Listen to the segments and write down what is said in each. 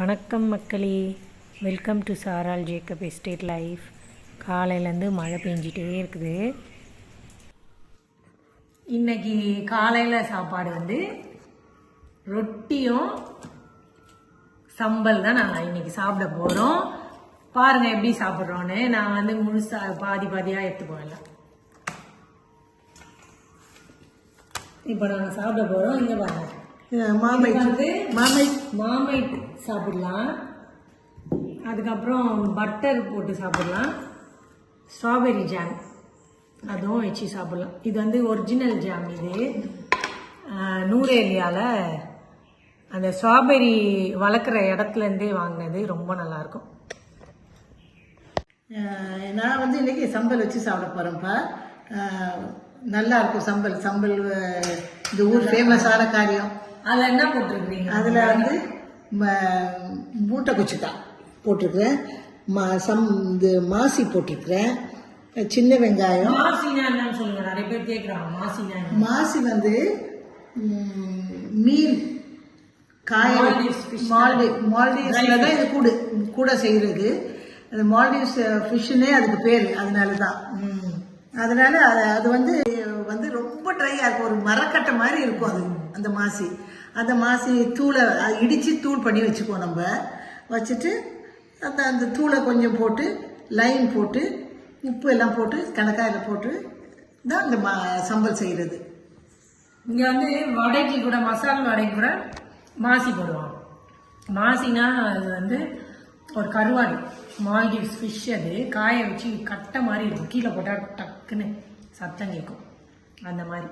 வணக்கம் மக்களே. Welcome to சாரால் ஜேக்கப் எஸ்டேட் லைஃப் காலையிலேருந்து மழை பெஞ்சிட்டே இருக்குது. இன்னைக்கு காலையில் சாப்பாடு வந்து ரொட்டியும் சம்பல் தான் நாங்கள் இன்னைக்கு சாப்பிட போகிறோம் பாருங்கள் எப்படி சாப்பிட்றோன்னு. நான் வந்து முழுசாக பாதி பாதியாக எடுத்துப்போம் எல்லாம். இப்போ நாங்கள் சாப்பிட போகிறோம் இங்கே பாருங்கள் மாமை. வந்து மாமை. மாமை சாப்பிடலாம். அதுக்கப்புறம் பட்டர் போட்டு சாப்பிடலாம். ஸ்ட்ராபெரி ஜாம் அதுவும் வச்சு சாப்பிடலாம். இது வந்து ஒரிஜினல் ஜாம் இது. ஆஹ், நூரேலியாவில் அந்த ஸ்ட்ராபெரி வளர்க்குற இடத்துலேருந்தே வாங்கினது ரொம்ப நல்லாயிருக்கும். நான் வந்து இன்னைக்கு சம்பல் வச்சு சாப்பிட போறேன்ப்பா. அஹ் நல்லா இருக்கும் சம்பல் சம்பல் இந்த ஊர் ஃபேமஸான காரியம். அதில் என்ன போட்டிருக்கிறீங்க? அதுல வந்து மூட்டை குச்சிக்காய் போட்டிருக்கிறேன். மா- சம் இது மாசி போட்டிருக்கிறேன். சின்ன வெங்காயம். மாசினா என்னன்னு சொல்லுங்க நிறைய பேர் கேட்குறாங்க மாசினா? மாசி வந்து மீன் காய. மால்டீவ் மால்டீவ்ஸ்ல தான் இது கூடு கூட செய்யறது அந்த மால்டீவ்ஸ் ஃபிஷ்ஷுனே அதுக்கு பேர் அதனால தான் அதனால அது அது வந்து வந்து ரொம்ப ட்ரையாக இருக்கும். ஒரு மரக்கட்டை மாதிரி இருக்கும் அது அந்த மாசி. அந்த மாசி தூளை இடித்து தூள் பண்ணி வச்சுக்குவோம் நம்ம. வச்சுட்டு அந்த அந்த தூளை கொஞ்சம் போட்டு லைம் போட்டு உப்பு எல்லாம் போட்டு கணக்காயில் போட்டு தான் அந்த மா சம்பல் செய்கிறது இங்கே வந்து வடைக்கு கூட மசாலா வடைக்கு கூட மாசி போடுவாங்க. மாசினா அது வந்து ஒரு கருவாடு மால்டிவ்ஸ் ஃபிஷ் அது காய வச்சு கட்டை மாதிரி இருக்கும். கீழே போட்டால் டக்குன்னு சத்தம் கேட்கும். அந்த மாதிரி.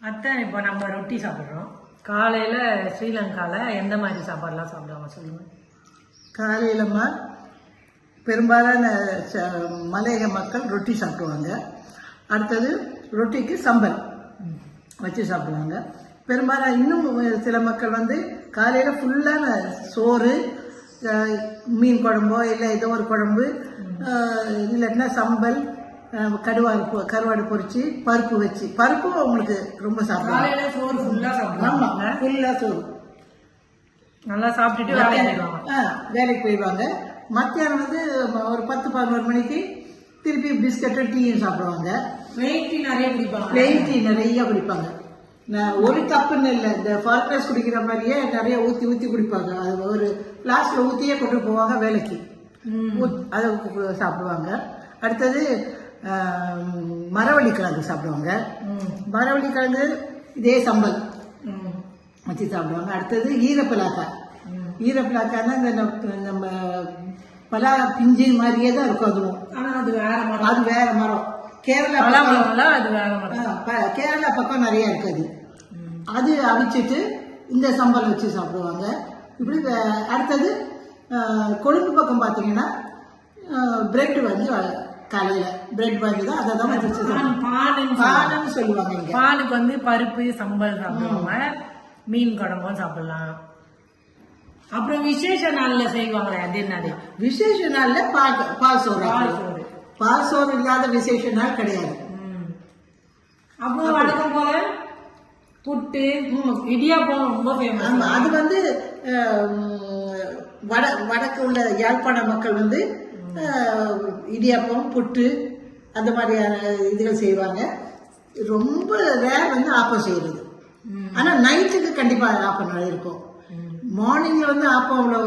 அதான் இப்போ நம்ம ரொட்டி சாப்பிட்றோம். காலையில் ஸ்ரீலங்காவில் எந்த மாதிரி சாப்பாடுலாம் சாப்பிடுவாங்க சொல்லுங்கள் காலையிலமா பெரும்பாலான மலையக மக்கள் ரொட்டி சாப்பிடுவாங்க. அடுத்தது ரொட்டிக்கு சம்பல் வச்சு சாப்பிடுவாங்க. பெரும்பாலும் இன்னும் சில மக்கள் வந்து காலையில் ஃபுல்லான சோறு மீன் குழம்போ இல்லை ஏதோ ஒரு குழம்பு அஹ், இல்லாட்டினா சம்பல் கருவாடு கருவாடு பொரிச்சு பருப்பு வச்சு. பருப்பும் அவங்களுக்கு ரொம்ப சாப்பிடுவாங்க சோறு ஃபுல்லாக சாப்பிடுவாங்க ஃபுல்லாக சோறு. நல்லா சாப்பிட்டுட்டு வேலைக்கு போயிடுவாங்க. ஆ, வேலைக்கு போயிடுவாங்க. மத்தியானம் வந்து ஒரு பத்து பதினோரு மணிக்கு திருப்பி பிஸ்கட்டும் டீயும் சாப்பிடுவாங்க. வெயிட் நிறைய குடிப்பாங்க. பிளெயின் டீ நிறைய குடிப்பாங்க. ஒரு கப்புன்னு இல்லை. இந்த ஃபால்கஸ் குடிக்கிற மாதிரியே நிறைய ஊற்றி ஊற்றி குடிப்பாங்க. அது ஒரு ஃப்ளாஸ்கில் ஊற்றியே கொண்டு போவாங்க வேலைக்கு. அதை சாப்பிடுவாங்க. அடுத்தது மரவள்ளி கிழங்கு சாப்பிடுவாங்க. மரவள்ளி கிழங்கு இதே சம்பல். வச்சு சாப்பிடுவாங்க. அடுத்தது ஈரப்பிலாக்காய் ம் ஈரப்பிலாக்காய்னா இந்த நம்ம- நம்ம பலா பிஞ்சு மாதிரியே தான் இருக்கும் அதுவும். ஆனா அது வேற மரம். அது வேற மரம். கேரளா பக்கம் பலாமரம்ல அது வேற மரம். கேரளா பக்கம் நிறைய இருக்குது அது. அவிச்சிட்டு இந்த சம்பல் வச்சு சாப்பிடுவாங்க. இப்படி அடுத்தது கொழும்பு பக்கம் பார்த்தீங்கன்னா பிரெட் வந்து காலையில பிரெட் வாங்கி தான். அதை தான் வச்சு பானன்னு சொல்லுவாங்க. இங்க. பானுக்கு வந்து பருப்பு சம்பல் சாப்பிடுவாங்க மீன் குழம்பும் சாப்பிடலாம். அப்புறம் விசேஷ நாள்ல செய்வாங்களே அது என்னது? விசேஷ நாள்ல பால் பால் சோறு. பால் ஆக்குவோம். சோறு. பால் சோறு இல்லாத விசேஷ நாள் கிடையாது. ம். அப்புறம் வழக்கம் போல புட்டு இடியாப்பம் ரொம்ப ஃபேமஸ் அது வந்து வட வடக்கு உள்ள யாழ்ப்பாண மக்கள் வந்து இடியாப்பம் புட்டு அந்த மாதிரியான இதுகள் செய்வாங்க. ரொம்ப ரேர் வந்து ஆப்பம் செய்யறது ஆனா நைட்டுக்கு கண்டிப்பா ஆப்பம் இருக்கும். மார்னிங்ல வந்து ஆப்பம் அவ்வளோ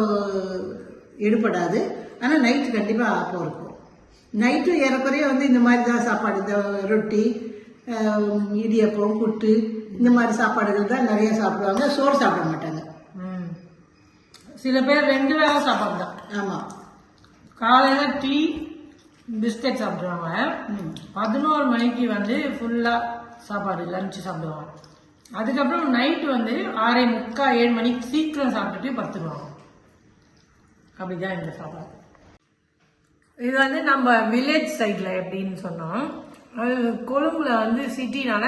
எடுபடாது. ஆனா நைட்டு கண்டிப்பா ஆப்பம் இருக்கும். நைட்டு ஏறக்குறைய வந்து இந்த மாதிரி தான் சாப்பாடு. இந்த ரொட்டி இடியப்பம் புட்டு இந்த மாதிரி சாப்பாடுகள் தான் நிறைய சாப்பிடுவாங்க. சோறு சாப்பிட மாட்டாங்க. சில பேர் ரெண்டு வேளை சாப்பாடு தான் ஆமா. காலையில டீ பிஸ்கட் சாப்பிடுவாங்க. பதினோரு மணிக்கு வந்து ஃபுல்லா சாப்பாடு லஞ்ச் சாப்பிடுவாங்க. அதுக்கப்புறம் நைட்டு வந்து ஆறே முக்கா ஏழு மணிக்கு சீக்கிரம் சாப்பிட்டுட்டு படுத்துருவாங்க. அப்படிதான் இந்த சாப்பாடு. இது வந்து நம்ம வில்லேஜ் சைடில் எப்படின்னு சொன்னோம். அது கொழும்புல வந்து சிட்டினால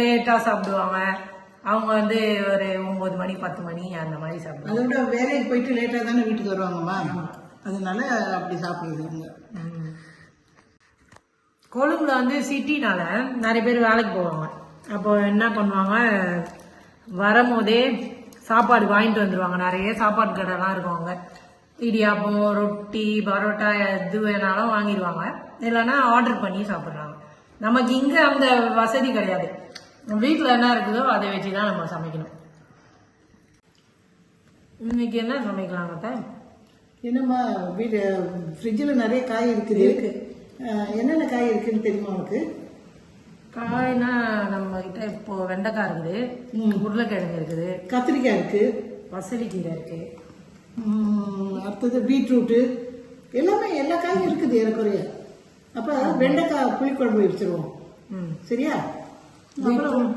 லேட்டாக சாப்பிடுவாங்க. அவங்க வந்து ஒரு ஒம்பது மணி பத்து மணி அந்த மாதிரி சாப்பிடுவாங்க. அதை விட வேலைக்கு போயிட்டு லேட்டா தானே வீட்டுக்கு வருவாங்கம்மா அதனால அப்படி சாப்பிடுவாங்க கொழும்புல வந்து சிட்டினால நிறைய பேர் வேலைக்கு போவாங்க. அப்போ என்ன பண்ணுவாங்க? வரும்போதே சாப்பாடு வாங்கிட்டு வந்துருவாங்க. நிறைய சாப்பாடு கடைலாம் இருக்கும் இடியாப்பம் ரொட்டி பரோட்டா எது வேணாலும் வாங்கிடுவாங்க. இல்லைன்னா ஆர்டர் பண்ணி சாப்பிட்றாங்க. நமக்கு இங்கே அந்த வசதி கிடையாது. வீட்டில் என்ன இருக்குதோ அதை வச்சு தான் நம்ம சமைக்கணும். இன்னைக்கு என்ன சமைக்கலாம் தான் என்னம்மா வீடு ஃப்ரிட்ஜில் நிறைய காய் இருக்குது. அஹ், என்னென்ன காய் இருக்குன்னு தெரியுமா உனக்கு? காய்னா நம்ம கிட்ட இப்போ வெண்டைக்காய் இருக்குது உருளைக்கிழங்கு இருக்குது கத்திரிக்காய் இருக்கு. பசலிக்கீரை இருக்கு. அடுத்தது பீட்ரூட்டு. எல்லாமே எல்லா காயும் இருக்குது ஏறக்குறைய. அப்போ வெண்டைக்காய் புளிக்குழம்பு வச்சிருவோம் ம். சரியா? அப்புறம்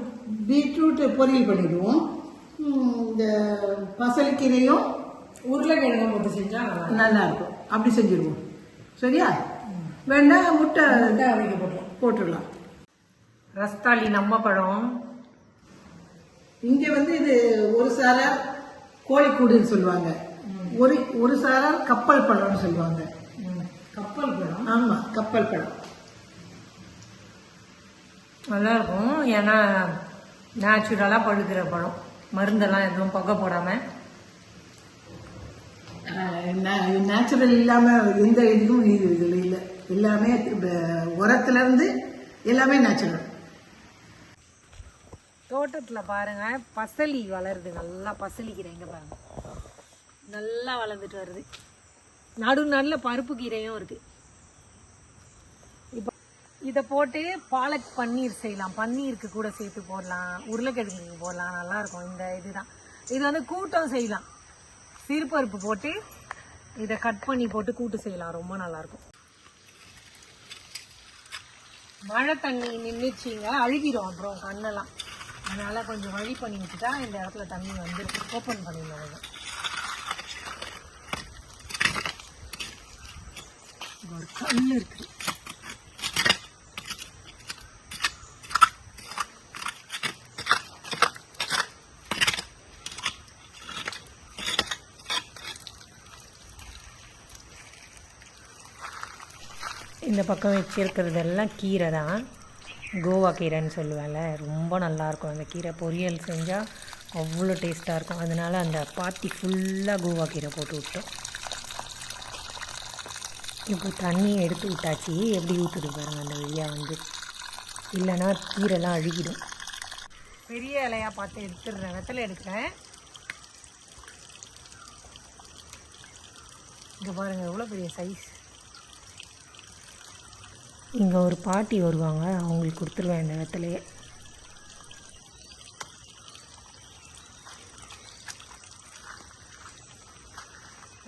பீட்ரூட் பொரியல் பண்ணிடுவோம். இந்த பசலிக்கீரையும் உருளைக்கிழங்கு போட்டு செஞ்சா நல்லா இருக்கும். அப்படி செஞ்சிருவோம். சரியா? வேணா முட்டை போட்டுரும். போட்டுடலாம். ரஸ்தாளி நம்ம பழம். இங்க வந்து இது ஒரு சாரா கோழிக்கூடுன்னு சொல்லுவாங்க. ஒரு ஒரு சாரா கப்பல் பழம்னு சொல்லுவாங்க. கப்பல் பழம்? ஆமா கப்பல் பழம். நல்லா இருக்கும் ஏன்னா நேச்சுரலா பழுக்கிற பழம். மருந்தெல்லாம் எதுவும் பக்க போடாம. நேச்சுரல் இல்லாமல் எந்த இதுவும் இது இல்லை. எல்லாமே உரத்துலேருந்து உரத்துல இருந்து எல்லாமே நேச்சுரல் தோட்டத்துல பாருங்க பசலி வளருது. நல்லா பசலி கீரை பாருங்க. நல்லா வளர்ந்துட்டு வருது. நடு நல்ல பருப்பு கீரையும் இருக்கு. இப்போ இதை போட்டு பாலக் பன்னீர் செய்யலாம். பன்னீருக்கு கூட சேர்த்து போடலாம். உருளைக்கிழங்குக்கு போடலாம். நல்லா இருக்கும். இந்த இதுதான். இது வந்து கூட்டம் செய்யலாம். சிறுபருப்பு போட்டு இதை கட் பண்ணி போட்டு கூட்டு செய்யலாம். ரொம்ப நல்லாயிருக்கும். மழை தண்ணி நின்றுச்சிங்க அழுகிடும் அப்புறம் கண்ணெல்லாம். அதனால் கொஞ்சம் வழி பண்ணி விட்டுட்டா இந்த இடத்துல தண்ணி வந்து ஓப்பன் பண்ணிடலாம் ஒரு கல் இருக்குது. இந்த பக்கம் வச்சுருக்கிறதெல்லாம் கீரை தான். கோவா கீரைன்னு சொல்லுவேன்ல ரொம்ப நல்லாயிருக்கும் அந்த கீரை. பொரியல் செஞ்சால் அவ்வளோ டேஸ்ட்டாக இருக்கும். அதனால அந்த பாத்தி ஃபுல்லாக கோவா கீரை போட்டு விட்டோம் இப்போ தண்ணி எடுத்து விட்டாச்சு எப்படி ஊற்றுது பாருங்கள் அந்த வழியாக வந்து. இல்லைன்னா கீரைலாம் அழுகிடும். பெரிய இலையாக பார்த்து எடுத்துடுறேன். வெத்தலை எடுக்கிறேன். இங்கே பாருங்கள் எவ்வளோ பெரிய சைஸ் இங்கே ஒரு பாட்டி வருவாங்க அவங்களுக்கு கொடுத்துருவேன் இந்த வெத்தலையை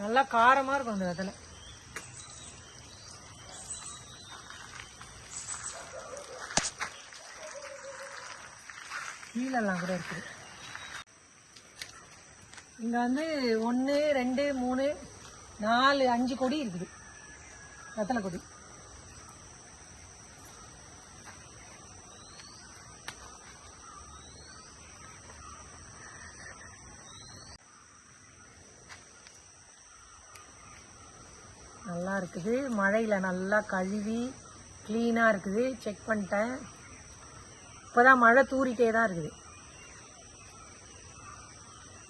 நல்லா காரமாக இருக்கும் அந்த வெத்தலை. கீழெல்லாம் கூட இருக்குது. இங்கே வந்து ஒன்று ரெண்டு மூணு நாலு அஞ்சு கொடி இருக்குது. வெத்தலை கொடி நல்லா இருக்குது. மழையில் நல்லா கழுவி க்ளீனாக இருக்குது. செக் பண்ணிட்டேன். இப்போ தான் மழை தூரிட்டே தான் இருக்குது.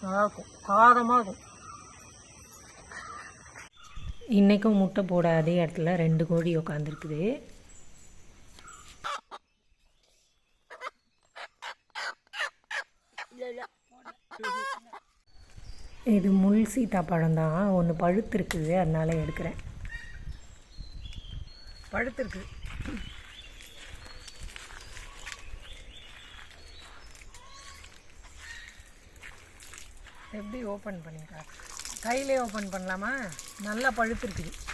நல்லாயிருக்கும் காரமாக இருக்கும் இன்றைக்கும் முட்டை போட அதே இடத்துல ரெண்டு கோழி உட்காந்துருக்குது இது முள் சீத்தாப்பழம் தான் ஒன்று பழுத்து இருக்குது அதனால எடுக்கிறேன். பழுத்திருக்கு எப்படி ஓப்பன் பண்ணிக்கலாம் கையிலே ஓப்பன் பண்ணலாமா? நல்லா பழுத்திருக்குது இருக்குது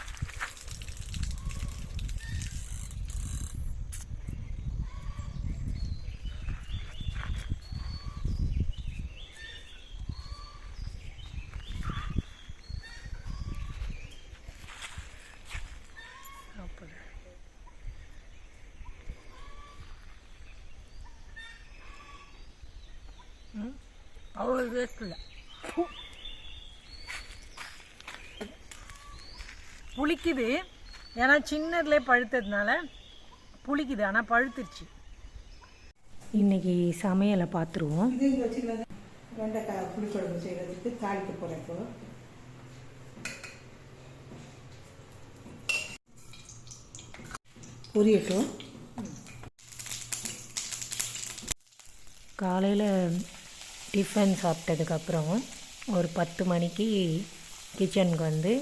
சாப்பிடு ம் அவ்வளோ டேஸ்ட் இல்லை. புளிக்குது. ஏன்னா சின்னதுலே பழுத்ததுனால புளிக்குது. ஆனால் பழுத்துருச்சு. இன்னைக்கு சமையலை பார்த்துருவோம். வெண்டைக்காய் புளிக்குழம்பு செய்கிறதுக்கு தாளிக்க போகிறேன் இப்போ. பொரியட்டும். காலையில் டிஃபன் சாப்பிட்டதுக்கப்புறம் ஒரு பத்து மணிக்கு கிச்சனுக்கு வந்து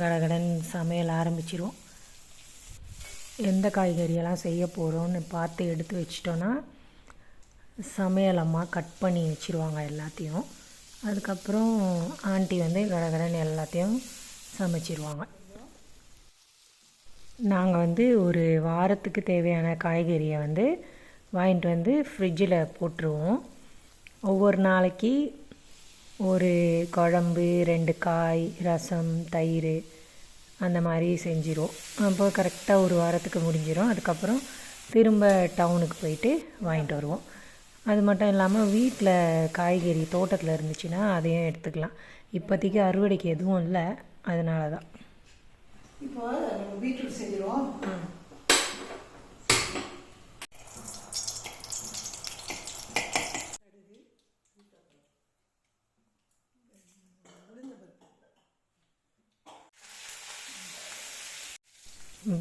கடகடன் சமையல் ஆரம்பிச்சிருவோம். எந்த காய்கறியெல்லாம் செய்ய போகிறோன்னு பார்த்து எடுத்து வச்சிட்டோன்னா சமையல் அம்மா கட் பண்ணி வச்சுருவாங்க எல்லாத்தையும். அதுக்கப்புறம் ஆண்டி வந்து கடகடன் எல்லாத்தையும் சமைச்சிருவாங்க. நாங்கள் வந்து ஒரு வாரத்துக்கு தேவையான காய்கறியை வந்து வாங்கிட்டு வந்து ஃப்ரிட்ஜில் போட்டுருவோம். ஒவ்வொரு நாளைக்கு ஒரு குழம்பு ரெண்டு காய் ரசம் தயிர் அந்த மாதிரி செஞ்சிரும் அப்போ கரெக்டாக ஒரு வாரத்துக்கு முடிஞ்சிடும் அதுக்கப்புறம் திரும்ப டவுனுக்கு போயிட்டு வாங்கிட்டு வருவோம். அது மட்டும் இல்லாமல் வீட்டில் காய்கறி தோட்டத்தில் இருந்துச்சுன்னா அதையும் எடுத்துக்கலாம். இப்போதைக்கு அறுவடைக்கு எதுவும் இல்லை. அதனால தான் இப்போ நம்ம பீட்ரூட் செஞ்சிருவோம்.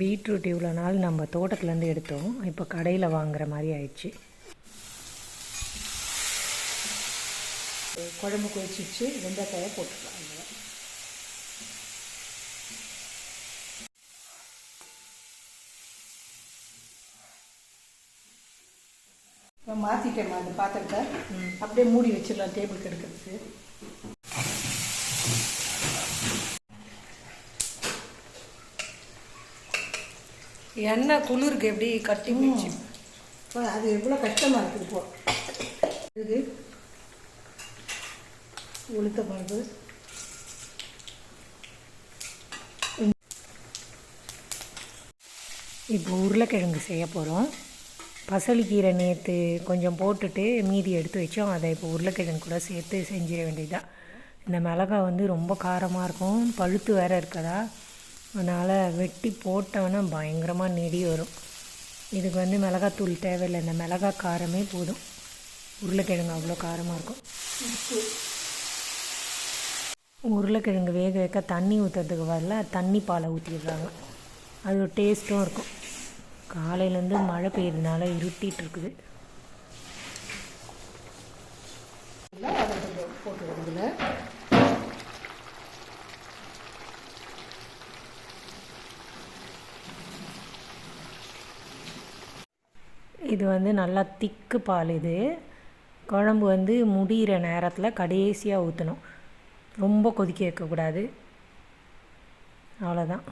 பீட்ரூட் இவ்வளோ நாள் நம்ம தோட்டத்துலேருந்து எடுத்தோம். இப்போ கடையில் வாங்குற மாதிரி ஆயிடுச்சு. குழம்பு கொதிச்சிச்சு வெண்டைக்காயை போட்டுக்கலாம். இப்போ மாற்றிட்டேம்மா அந்த பாத்திரத்தை. அப்படியே மூடி வச்சிடலாம் டேபிள் கெடுக்கிறதுக்கு எண்ணெய் குளிருக்கு எப்படி கட்டி போச்சு? இப்போ அது எவ்வளோ கஷ்டமாக இருக்குது இப்போ இது உளுத்த பருப்பு இப்போ உருளைக்கிழங்கு செய்ய போகிறோம் பசலிக்கீரை நேற்று கொஞ்சம் போட்டுட்டு மீதி எடுத்து வச்சோம். அதை இப்போ உருளைக்கிழங்கு கூட சேர்த்து செஞ்சிட வேண்டியதுதான். இந்த மிளகாய் வந்து ரொம்ப காரமாக இருக்கும். பழுத்து வேற இருக்கதா? அதனால் வெட்டி போட்டோன்னா பயங்கரமாக நெடி வரும். இதுக்கு வந்து மிளகாத்தூள் தேவையில்லை. இந்த மிளகாய் காரமே போதும். உருளைக்கிழங்கு அவ்வளோ காரமாக இருக்கும். உருளைக்கிழங்கு வேக வைக்க தண்ணி ஊற்றுறதுக்கு பதிலாக தண்ணி பாலை ஊற்றிடுறாங்க அது ஒரு டேஸ்ட்டும் இருக்கும். காலையிலேருந்து மழை பெய்யுறதுனால இருட்டிட்டு இருக்குது இல்லை அதை கொஞ்சம் போட்டுருவோம் இதில் இது வந்து நல்லா திக்கு பால் இது. குழம்பு வந்து முடிகிற நேரத்தில் கடைசியாக ஊற்றணும் ரொம்ப கொதிக்க வைக்கக்கூடாது அவ்வளோதான்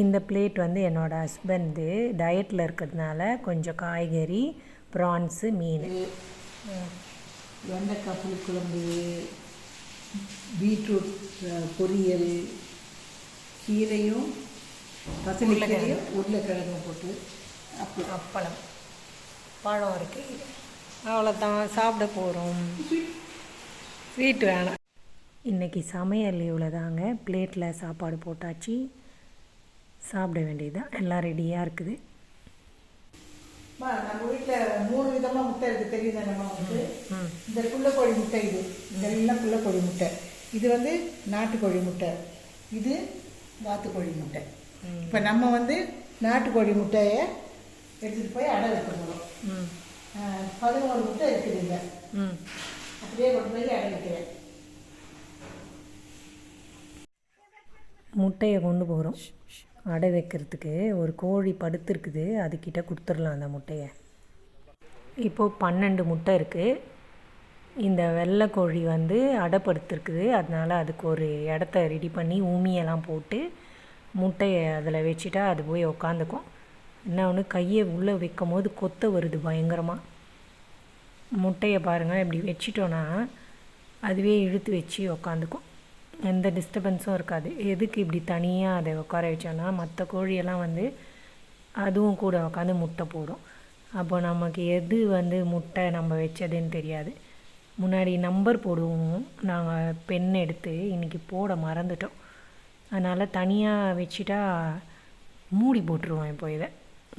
இந்த பிளேட் வந்து என்னோடய ஹஸ்பண்டு டயட்டில் இருக்கிறதுனால கொஞ்சம் காய்கறி ப்ரான்ஸு மீன். வெண்டைக்காய் புளிக்குழம்பு பீட்ரூட் பொரியல் கீரையும் பசலிக்கீரையும் உருளைக்கிழங்கும் போட்டு அப்படி அப்பளம் பழம் இருக்குது அவ்வளோதான் சாப்பிட போகிறோம் ஸ்வீட் வேணாம். இன்றைக்கி சமையல் இவ்வளோதாங்க பிளேட்டில் சாப்பாடு போட்டாச்சு. சாப்பிட வேண்டியதுதான். எல்லாம் ரெடியாக இருக்குது. நம்ம வீட்டில் மூணு விதமாக முட்டை இருக்குது தெரியுதா நம்ம வந்து இந்த புள்ளக்கோழி முட்டை இது. இதெல்லாம் புள்ளக்கோழி முட்டை. இது வந்து நாட்டுக்கோழி முட்டை. இது வாத்துக்கோழி முட்டை. இப்போ நம்ம வந்து நாட்டுக்கோழி முட்டையை எடுத்துகிட்டு போய் அடை வைக்க போகிறோம் பதினோரு முட்டை இருக்குது இங்கே. அப்படியே கொண்டு போய் அடை வைக்கிறேன். முட்டையை கொண்டு போகிறோம் அடை வைக்கிறதுக்கு ஒரு கோழி படுத்துருக்குது அதுக்கிட்ட கொடுத்துடலாம் அந்த முட்டையை. இப்போது பன்னெண்டு முட்டை இருக்குது இந்த வெள்ளை கோழி வந்து அடைப்படுத்திருக்குது அதனால் அதுக்கு ஒரு இடத்த ரெடி பண்ணி உமியெல்லாம் போட்டு முட்டையை அதில் வச்சுட்டா அது போய் உக்காந்துக்கும். என்ன ஒன்று கையை உள்ளே வைக்கும் போது கொத்த வருது பயங்கரமாக முட்டையை பாருங்கள் இப்படி வச்சிட்டோன்னா அதுவே இழுத்து வச்சு உக்காந்துக்கும். எந்த டிஸ்டர்பன்ஸும் இருக்காது. எதுக்கு இப்படி தனியாக அதை உட்கார வச்சோன்னா மற்ற கோழியெல்லாம் வந்து அதுவும் கூட உட்காந்து முட்டை போடும். அப்போ நமக்கு எது வந்து முட்டை நம்ம வச்சதுன்னு தெரியாது. முன்னாடி நம்பர் போடுவோம். நாங்கள் பென் எடுத்து இன்றைக்கி போட மறந்துட்டோம். அதனால் தனியாக வச்சுட்டா மூடி போட்டுருவோம் இப்போ இதை.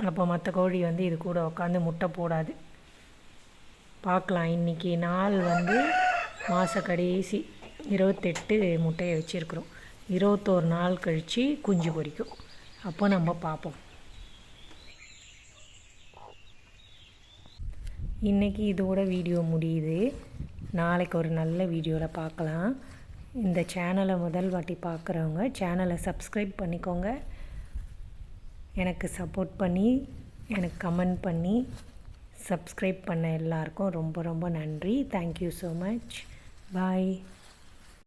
அப்போ மற்ற கோழி வந்து இது கூட உட்காந்து முட்டை போடாது. பார்க்கலாம். இன்றைக்கி நாள் வந்து மாத கடைசி இருபத்தெட்டு முட்டையை வச்சுருக்குறோம். இருபத்தோரு நாள் கழித்து குஞ்சு பொறிக்கும் அப்போ நம்ம பார்ப்போம். இன்றைக்கி இதோட வீடியோ முடியுது. நாளைக்கு ஒரு நல்ல வீடியோவில் பார்க்கலாம். இந்த சேனலை முதல் வாட்டி பார்க்குறவங்க சேனலை சப்ஸ்கிரைப் பண்ணிக்கோங்க. எனக்கு சப்போர்ட் பண்ணி எனக்கு கமெண்ட் பண்ணி சப்ஸ்கிரைப் பண்ண எல்லாருக்கும் ரொம்ப ரொம்ப நன்றி. Thank you so much bye